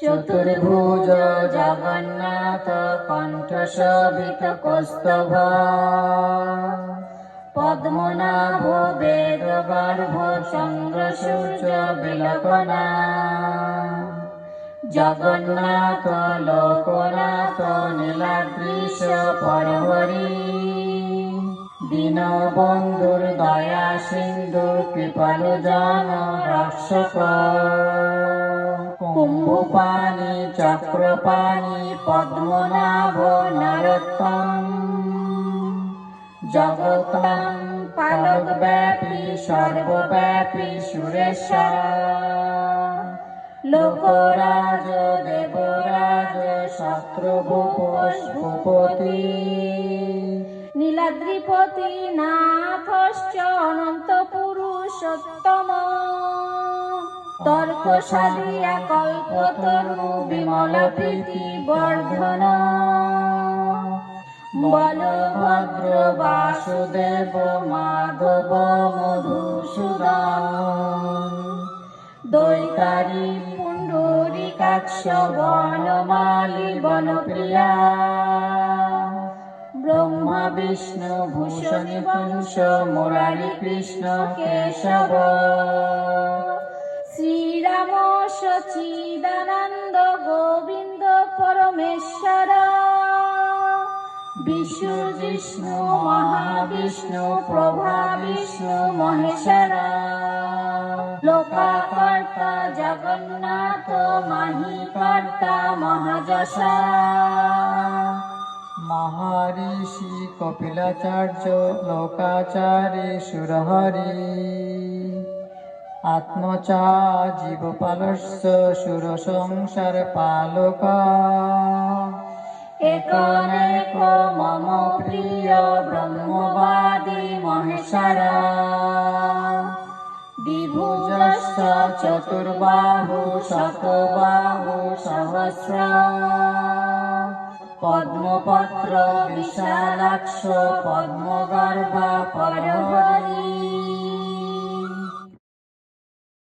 চতুর্ভুজ জগন্নাথ কণ্ঠ শোভিত কৌস্তভ। পদ্মনাভ বেদ গর্ভ চন্দ্র সূর্য বিলপনা। জগন্নাথ, লোকনাথ, নীলাদ্রিশ পরহরি দীনবন্ধুর দয়া সিন্ধু, কৃপালু জন, রক্ষক। কুম্ভপাণি চক্রপাণি পদ্মনাভ নরোত্তম জগতাং পালক ব্যাপী সর্বব্যাপী সুরেশ্বর লোকরাজ, দেবরাজ শত্রুভূপ ভূপতি। নীলাদ্রিপতি, নাথশ্চ অনন্ত পুরুষোত্তম তর্ক সাধিয়া কল্পতরু বিমল প্রীতি বর্ধন। বলভদ্র বাসুদেব মাধব মধুসূদন। দৈতারি পুণ্ডরিকাক্ষ বনমালী বনপ্রিয়া। ব্রহ্মা, বিষ্ণু, ভূষণী পুংস মুরারি, কৃষ্ণ, কেশব। সচিদানন্দ গোবিন্দ পরমেশ্বর। বিষ্ণু জিষ্ণু মহাবিষ্ণু, প্রভা, বিষ্ণু, মহেশ্বর। লোকাকর্তা, জগন্নাথ, মাহিকর্তা, মহাযশা। মহারিষি, কপিলাচার্য, লোকাচারী, সুরহরি। আত্মচা সুর সংসার পালকা মম প্রিয় ব্রহ্মবাদী মহেশ্বর। দ্বিভুজস্য চতুর্বাহু শতবাহু সহস্র। পদ্মপত্র বিশালাক্ষ পদ্মগর্ভা পরহরি